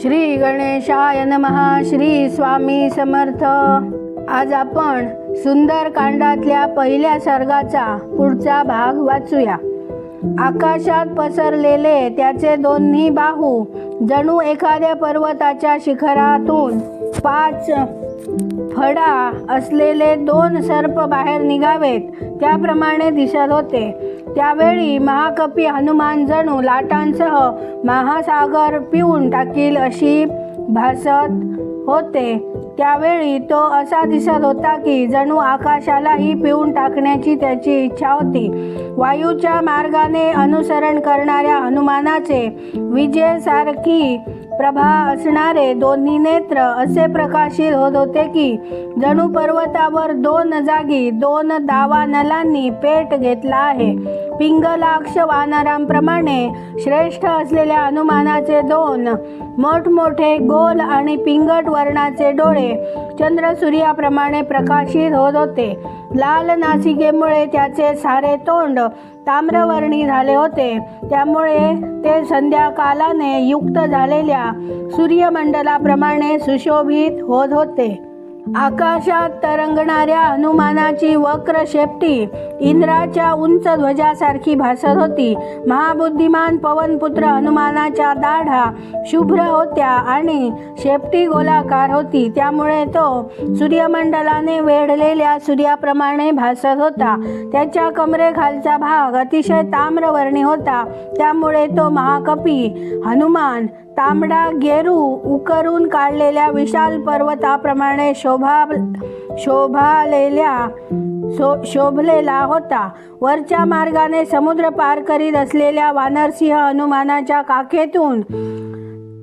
श्री गणेशाय नमहा श्री स्वामी समर्थ. आज आपण सुंदर कांडातल्या पहिल्या सर्गाचा पुढचा भाग वाचूया. आकाशात पसरलेले त्याचे दोन्ही बाहू जणू एखाद्या पर्वताच्या शिखरातून पाच फडा असलेले दोन सर्प बाहेर निघावेत त्याप्रमाणे दिसत होते. त्यावेळी महाकपी हनुमान जणू लाटांसह महासागर पिऊन टाकील अशी भासत होते. त्यावेळी तो असा दिसत होता की जणू आकाशालाही पिऊन टाकण्याची त्याची इच्छा होती. वायूच्या मार्गाने अनुसरण करणाऱ्या हनुमानाचे विजेसारखी प्रभा असणारे दोन्ही नेत्र असे प्रकाशित होत होते की जणू पर्वतावर दोन जागी दोन दावा नलांनी पेट घेतला आहे. पिंगलाक्ष वानरांप्रमाणे श्रेष्ठ असलेल्या हनुमानाचे दोन मोठमोठे गोल आणि पिंगट वर्णाचे डोळे चंद्र सूर्याप्रमाणे प्रकाशित होत होते. लाल नासिकेमुळे त्याचे सारे तोंड ताम्रवर्णी झाले होते. त्यामुळे ते संध्याकालाने युक्त झालेल्या सूर्यमंडलाप्रमाणे सुशोभित होत होते. आकाशात तरंगणाऱ्या हनुमानाची वक्र शेपटी इंद्राच्या उंच ध्वजासारखी भासत होती. महाबुद्धिमान पवनपुत्र हनुमानाच्या दाढा शुभ्र होत्या आणि शेपटी गोलाकार होती. त्यामुळे तो सूर्यमंडलाने वेढलेल्या सूर्याप्रमाणे भासत होता. त्याच्या कमरेखालचा भाग अतिशय ताम्रवर्णी होता. त्यामुळे तो महाकपी हनुमान तांबडा गेरू उकरून काढलेल्या विशाल पर्वताप्रमाणे शोभा शोभालेल्या शो शोभलेला होता. वरच्या मार्गाने समुद्र पार करीत असलेल्या वानरसिंह हनुमानाच्या काखेतून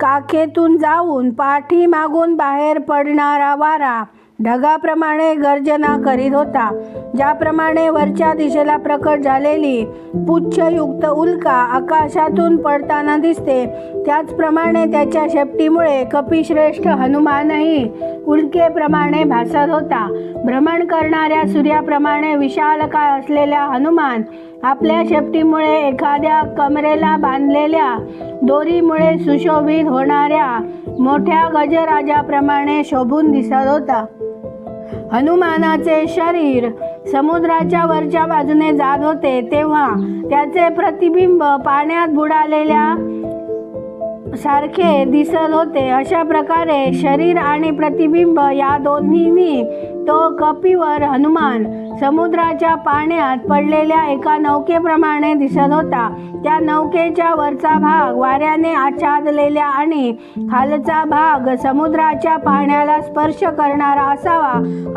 काखेतून जाऊन पाठी मागून बाहेर पडणारा वारा ढगाप्रमाणे गर्जना करीत होता. ज्याप्रमाणे वरच्या दिशेला प्रकट झालेली पुच्छयुक्त उल्का आकाशातून पडताना दिसते त्याचप्रमाणे त्याच्या शेपटीमुळे कपिश्रेष्ठ हनुमानही उल्केप्रमाणे भासत होता. भ्रमण करणाऱ्या सूर्याप्रमाणे विशालकाय असलेल्या हनुमान आपल्या शेपटीमुळे एखाद्या कमरेला बांधलेल्या दोरीमुळे सुशोभित होणाऱ्या मोठ्या गजराजाप्रमाणे शोभून दिसत होता. हनुमानाचे शरीर समुद्राच्या वरच्या बाजूने जात होते तेव्हा त्याचे प्रतिबिंब पाण्यात बुडालेल्या सारखे दिसत होते. अशा प्रकारे शरीर आणि प्रतिबिंब या दोन्हींनी तो कपीवर हनुमान समुद्राच्या पाण्यात पडलेल्या एका नौकेप्रमाणे दिसत होता. त्या नौकेच्या वरचा भाग वाऱ्याने आच्छादलेल्या आणि खालचा भाग समुद्राच्या पाण्याला स्पर्श करणारा असावा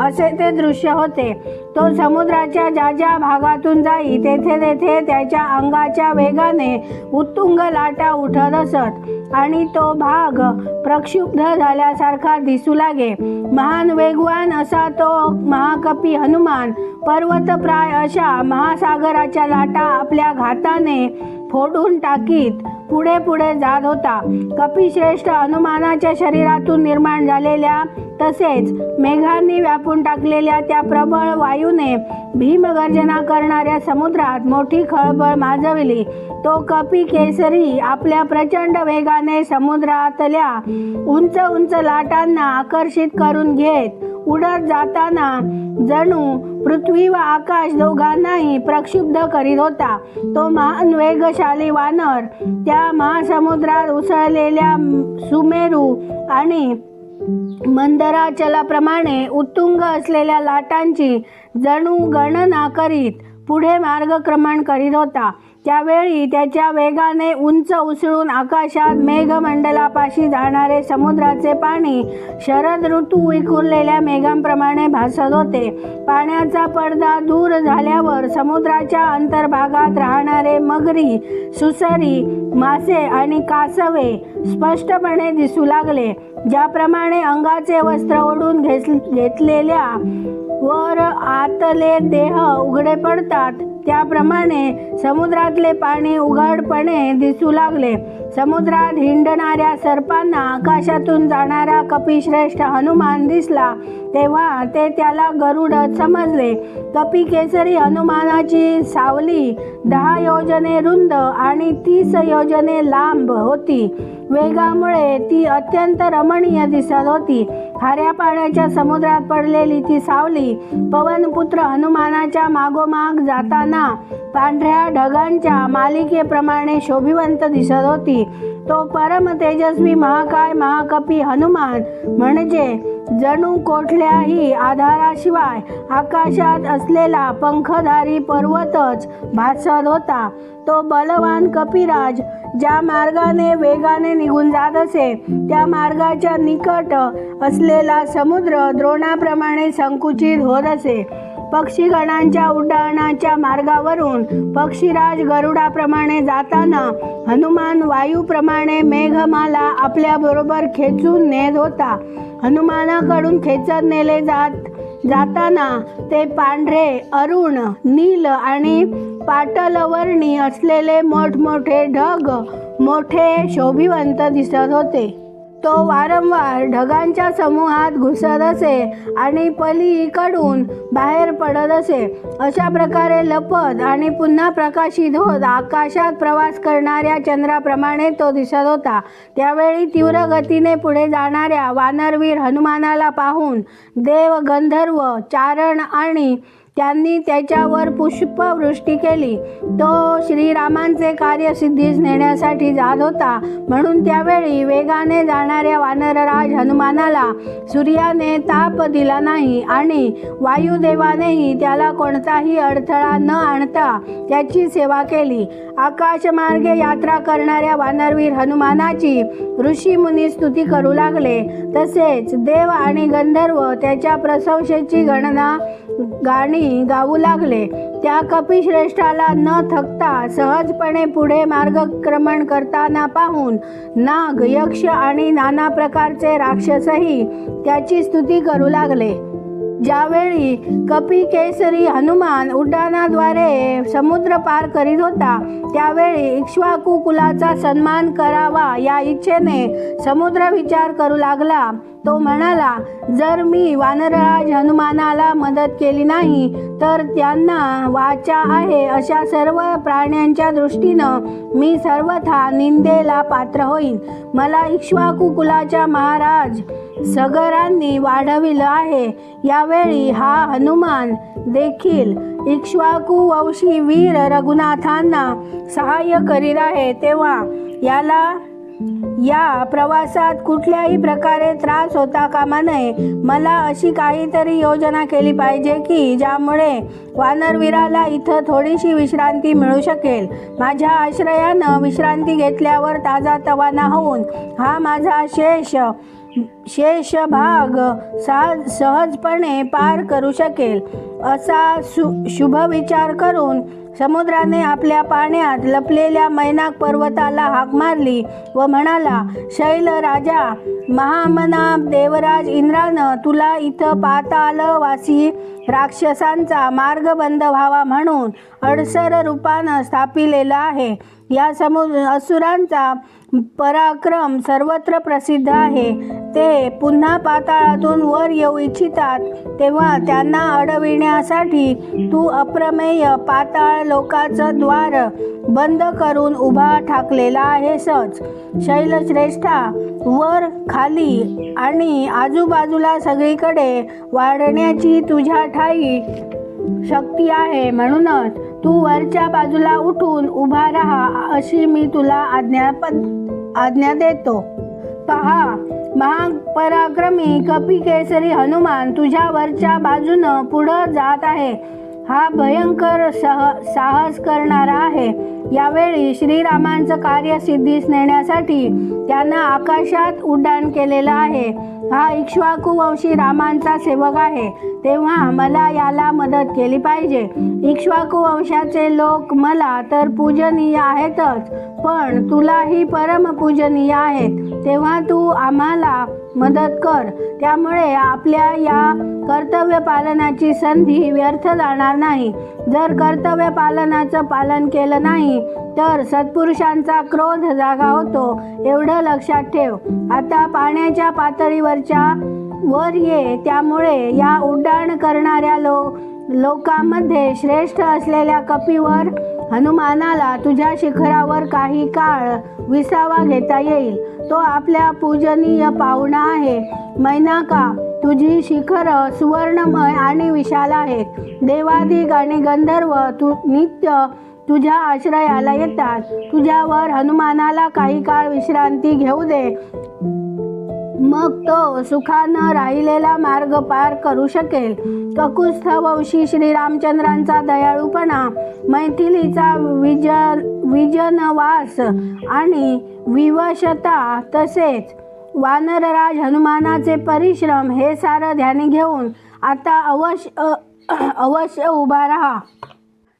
असे ते दृश्य होते. तो समुद्राच्या ज्या ज्या भागातून जाई तेथे तेथे त्याच्या अंगाच्या वेगाने उत्तुंग लाटा उठत असत आणि तो भाग प्रक्षुब्ध झाल्यासारखा दिसू लागे. महान वेगवान असा तो महाकपी हनुमान पर्वतप्राय अशा महासागराच्या लाटा आपल्या घाताने फोडून टाकीत पुढे पुढे जात होता. कपिश्रेष्ठ हनुमानाच्या शरीरातून निर्माण झालेल्या तसेच मेघांनी व्यापून टाकलेल्या त्या प्रबळ वायूने भीमगर्जना करणाऱ्या समुद्रात मोठी खळबळ माजविली. तो कपी केसरी आपल्या प्रचंड वेगाने समुद्रातल्या उंच उंच लाटांना आकर्षित करून घेत उडत जाताना जणू पृथ्वी व आकाश दोघांनाही प्रक्षुब्ध करीत होता. तो महान वेगशाली वानर त्या महासमुद्रात उसळलेल्या सुमेरू आणि मंदराचलाप्रमाणे उत्तुंग असलेल्या लाटांची जणू गणना करीत पुढे मार्गक्रमण करीत होता. त्यावेळी त्याच्या वेगाने उंच उसळून आकाशात मेघमंडलापाशी जाणारे समुद्राचे पाणी शरद ऋतू विखुरलेल्या मेघांप्रमाणे भासत होते. पाण्याचा पडदा दूर झाल्यावर समुद्राच्या अंतर्भागात राहणारे मगरी सुसरी मासे आणि कासवे स्पष्टपणे दिसू लागले. ज्याप्रमाणे अंगाचे वस्त्र ओढून घेतलेल्या वर आतले देह उघडे पडतात त्याप्रमाणे समुद्रातले पाणी उघडपणे दिसू लागले. समुद्रात हिंडणाऱ्या सर्पांना आकाशातून जाणारा कपिश्रेष्ठ हनुमान दिसला तेव्हा ते त्याला गरुडच समजले. कपी केसरी हनुमानाची सावली दहा योजने रुंद आणि तीस योजने लांब होती. वेगामुळे ती अत्यंत रमणीय दिसत होती. खाऱ्या पाण्याच्या समुद्रात पडलेली ती सावली पवनपुत्र हनुमानाच्या मागोमाग जाताना पांढऱ्या ढगांच्या मालिकेप्रमाणे शोभिवंत दिसत होती. तो परम तेजस्वी महाकाय महाकपी हनुमान म्हणजे जणू कोठल्याही आधाराशिवाय आकाशात असलेला पंखधारी पर्वतच भासत होता. तो बलवान कपिराज ज्या मार्गाने वेगाने निघून जात असे त्या मार्गाच्या निकट असलेला समुद्र द्रोणाप्रमाणे संकुचित होत असे. पक्षीगणांच्या उड्डाणाच्या मार्गावरून पक्षीराज गरुडाप्रमाणे जाताना हनुमान वायूप्रमाणे मेघमाला आपल्याबरोबर खेचून नेत होता. हनुमानाकडून खेचत नेले जात जाताना ते पांढरे अरुण नील आणि पाटलवर्णी असलेले मोठमोठे ढग मोठे शोभिवंत दिसत होते. तो वारंवार ढगांच्या समूहात घुसत असे आणि पलीकडून बाहेर पडत असे. अशा प्रकारे लपत आणि पुन्हा प्रकाशित होत आकाशात प्रवास करणाऱ्या चंद्राप्रमाणे तो दिसत होता. त्यावेळी तीव्र गतीने पुढे जाणाऱ्या वानरवीर हनुमानाला पाहून देव गंधर्व चारण आणि त्यांनी त्याच्यावर पुष्पवृष्टी केली. तो श्रीरामांचे कार्य सिद्धीस नेण्यासाठी जात होता. म्हणून त्यावेळी वेगाने जाणाऱ्या वानरराज हनुमानाला सूर्याने ताप दिला नाही आणि वायुदेवानेही त्याला कोणताही अडथळा न आणता त्याची सेवा केली. आकाशमार्गे यात्रा करणाऱ्या वानरवीर हनुमानाची ऋषीमुनी स्तुती करू लागले. तसेच देव आणि गंधर्व त्याच्या प्रशंसेची गणना गाणी गाऊ लागले. त्या कपिश्रेष्ठाला न थकता सहजपणे पुढे मार्गक्रमण करताना पाहून नाग यक्ष आणि नाना प्रकारचे राक्षसही त्याची स्तुती करू लागले. ज्यावेळी कपी केसरी हनुमान उड्डाणाद्वारे समुद्र पार करीत होता त्यावेळी इक्ष्वाकू कुलाचा सन्मान करावा या इच्छेने समुद्र विचार करू लागला. तो म्हणाला जर मी वानरराज हनुमानाला मदत केली नाही तर त्यांना वाचा आहे अशा सर्व प्राण्यांच्या दृष्टीनं मी सर्वथा निंदेला पात्र होईन. मला इक्ष्वाकू कुलाच्या महाराज सगरांनी वाढविलं आहे. यावेळी हा हनुमान देखील इक्ष्वाकू वंशी वीर रघुनाथांना सहाय्य करीत आहे. तेव्हा याला या प्रवासात कुठल्याही प्रकारे त्रास होता कामा नये. मला अशी काहीतरी योजना केली पाहिजे की ज्यामुळे वानरवीराला इथं थोडीशी विश्रांती मिळू शकेल. माझ्या आश्रयानं विश्रांती घेतल्यावर ताजा तवाना होऊन हा माझा शेष शेष भाग सहज सहजपणे पार करू शकेल. असा सु शुभ विचार करून समुद्राने आपल्या पाण्यात लपलेल्या मैनाक पर्वताला हाक मारली व म्हणाला शैल राजा महामना देवराज इंद्रानं तुला इथं पातालवासी राक्षसांचा मार्ग बंद व्हावा म्हणून अडसर रूपानं स्थापिलेलं आहे. या समु असुरांचा पराक्रम सर्वत्र प्रसिद्ध आहे. ते पुन्हा पाताळातून वर येऊ इच्छितात तेव्हा त्यांना अडविण्यासाठी तू अप्रमेय पाताळ लोकाचं द्वार बंद करून उभा ठाकलेला आहेसच. शैलश्रेष्ठा वर खाली आणि आजूबाजूला सगळीकडे वाढण्याची तुझ्या ठाई शक्ती आहे म्हणूनच तू वरच्या बाजूला उठून उभा राहा अशी मी तुला आज्ञा आज्ञा देतो. पहा महापराक्रमी कपी केसरी हनुमान तुझ्या वरच्या बाजूनं पुढं जात आहे. हा भयंकर सह साहस करणारा आहे. यावेळी श्रीरामांचं कार्य सिद्धीस नेण्यासाठी त्यानं आकाशात उड्डाण केलेलं आहे. हा इक्ष्वाकुवंशी रामांचा सेवक आहे. तेव्हा मला याला मदत केली पाहिजे. इक्ष्वाकुवंशाचे लोक मला तर पूजनीय आहेतच पण तुलाही परम पूजनीय आहेत. तेव्हा तू आम्हाला मदत कर. त्यामुळे आपल्या या कर्तव्य पालनाची संधी व्यर्थ जाणार नाही. जर कर्तव्य पालनाचं पालन केलं नाही तर सत्पुरुषांचा क्रोध जागा होतो. एवढं लक्षात ठेव. आता पाण्याच्या पातळीवरच्या वर ये. त्यामुळे या उड्डाण करणाऱ्या लो लोकांमध्ये श्रेष्ठ असलेल्या कपीवर हनुमानाला तुझ्या शिखरावर काही काळ विसावा घेता येईल. तो आपल्या पूजनीय पाहुणा आहे. मैनाका तुझी शिखर सुवर्णमय आणि विशाल आहेत. देवाधिक आणि गंधर्व तु नित्य तुझ्या आश्रयाला येतात. तुझ्यावर हनुमानाला काही काळ विश्रांती घेऊ दे. मग तो सुखानं राहिलेला मार्ग पार करू शकेल. ककुस्थ वंशी श्रीरामचंद्रांचा दयाळूपणा मैथिलीचा विज विजनवास आणि विवशता तसेच वानरराज हनुमानाचे परिश्रम हे सारं ध्यानी घेऊन आता अवश्य अवश्य उभा राहा.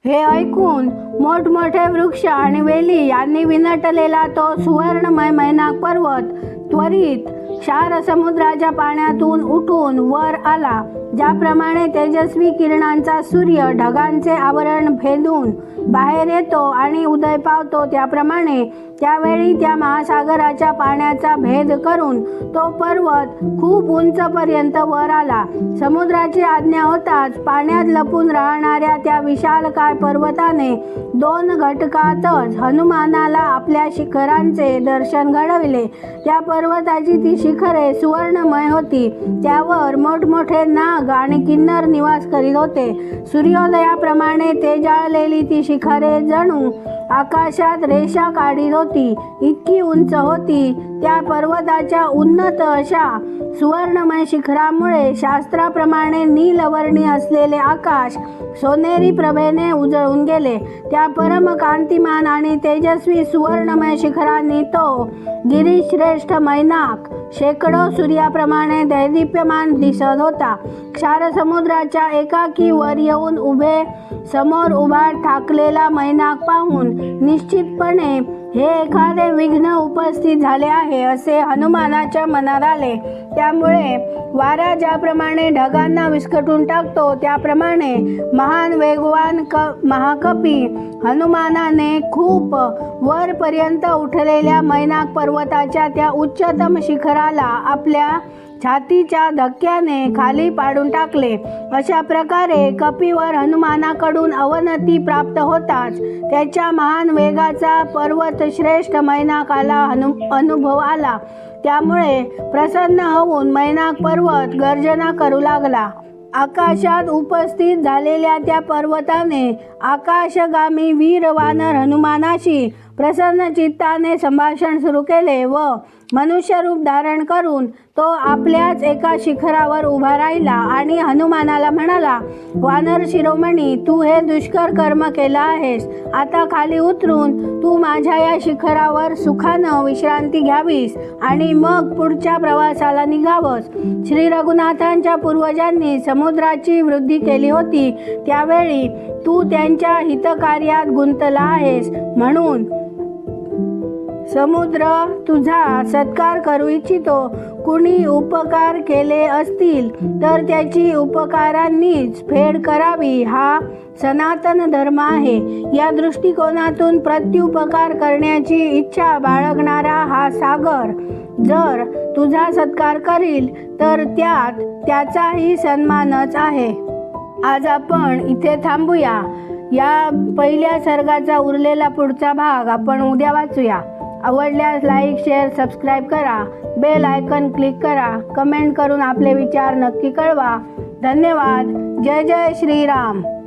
हे ऐकून मोठमोठे वृक्ष आणि वेली यांनी विनटलेला तो सुवर्णमय मैनाक पर्वत त्वरित क्षार समुद्राच्या पाण्यातून उठून वर आला ज्याप्रमाणे तेजस्वी किरणांचा सूर्य ढगांचे आवरण भेदून बाहेर येतो आणि उदय पावतो त्याप्रमाणे त्यावेळी त्या महासागराच्या पाण्याचा भेद करून तो पर्वत खूप उंचपर्यंत वर आला. समुद्राची आज्ञा होताच पाण्यात लपून राहणाऱ्या त्या विशालकाय पर्वताने दोन घटकातच हनुमानाला आपल्या शिखरांचे दर्शन घडविले. त्या पर्वताची ती शिखरे सुवर्णमय होती. त्यावर मोठमोठे नाग आणि किन्नर निवास करीत होते. सूर्योदयाप्रमाणे ते जाळलेली ती शिखरे जणू आकाशात रेषा काढीत होती. इतकी उंच होती. त्या पर्वताच्या उन्नत अशा सुवर्णमय शिखरामुळे शास्त्राप्रमाणे नीलवर्णी असलेले आकाश सोनेरी प्रभेने उजळून गेले. त्या परम कांतिमान आणि तेजस्वी सुवर्णमय शिखरांनी तो गिरीश्रेष्ठ मैनाक शेकडो सूर्याप्रमाणे दैदिप्यमान दिसत होता. क्षारसमुद्राच्या एकाकी वर येऊन उभे समोर उभा ठाकलेला मैनाक पाहून निश्चितपणे हे एखादे विघ्न उपस्थित झाले आहे असे हनुमानाच्या मनात आले. त्यामुळे वारा ज्याप्रमाणे ढगांना विस्कटून टाकतो त्याप्रमाणे महान वेगवान क महाकपी हनुमानाने खूप वरपर्यंत उठलेल्या मैनाक पर्वताच्या त्या उच्चतम शिखराला आपल्या छातीच्या धक्क्याने खाली पाडून टाकले. अशा प्रकारे कपिवर हनुमानाकडून अवनती प्राप्त होताच. त्याच्या महान वेगाचा पर्वत श्रेष्ठ मैनाकाला अनु अनुभव आला. त्यामुळे प्रसन्न होऊन मैनाक पर्वत गर्जना करू लागला. आकाशात उपस्थित झालेल्या त्या पर्वताने आकाशगामी वीर वानर हनुमानाशी प्रसन्न चित्ताने संभाषण सुरू केले व मनुष्यरूप धारण करून तो आपल्याच एका शिखरावर उभा राहिला आणि हनुमानाला म्हणाला वानर शिरोमणी तू हे दुष्कर कर्म केलं आहेस. आता खाली उतरून तू माझ्या या शिखरावर सुखानं विश्रांती घ्यावीस आणि मग पुढच्या प्रवासाला निघावंस. श्री रघुनाथांच्या पूर्वजांनी समुद्राची वृद्धी केली होती. त्यावेळी तू त्यांच्या हितकार्यात गुंतला आहेस. म्हणून समुद्र तुझा सत्कार करू इच्छितो. कुणी उपकार केले असतील तर त्याची उपकारांनीच फेड करावी. हा सनातन धर्म आहे. या दृष्टिकोनातून प्रत्युपकार करण्याची इच्छा बाळगणारा हा सागर. जर तुझा सत्कार करील तर त्यात त्याचाही सन्मानच आहे. आज आपण इथे थांबूया. या पहिल्या सर्गाचा उरलेला पुढचा भाग आपण उद्या वाचूया. आवडल्यास लाईक शेअर सबस्क्राईब करा. बेल आयकन क्लिक करा. कमेंट करून आपले विचार नक्की कळवा. धन्यवाद. जय जय श्रीराम.